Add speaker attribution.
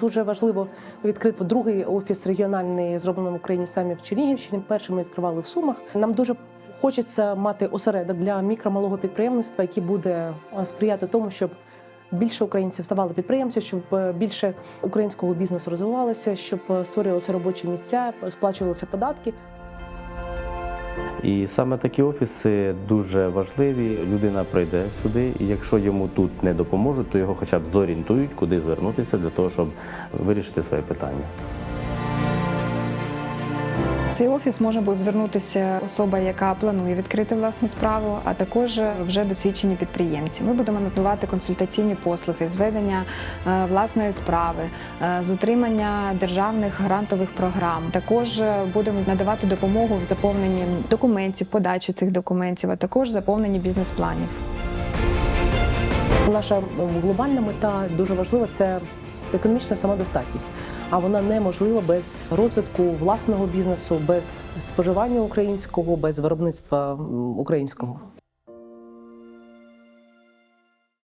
Speaker 1: Дуже важливо відкрити другий офіс регіональний, зроблений в Україні самі в Чернігівщині. Перший ми відкривали в Сумах. Нам дуже хочеться мати осередок для мікро-малого підприємництва, який буде е, сприяти тому, щоб більше українців ставали підприємці, щоб е, більше українського бізнесу розвивалося, щоб е, створювалися робочі місця, сплачувалися податки.
Speaker 2: І саме такі офіси дуже важливі. Людина прийде сюди, і якщо йому тут не допоможуть, то його хоча б зорієнтують, куди звернутися для того, щоб вирішити своє питання.
Speaker 3: Цей офіс може буде звернутися особа, яка планує відкрити власну справу, а також вже досвідчені підприємці. Ми будемо надавати консультаційні послуги з ведення е, власної справи, е, з утримання державних грантових програм. Також е, будемо надавати допомогу в заповненні документів, подачі цих документів, а також заповненні бізнес-планів.
Speaker 1: Наша глобальна мета дуже важлива це економічна самодостатність. А вона неможлива без розвитку власного бізнесу, без споживання українського, без виробництва українського.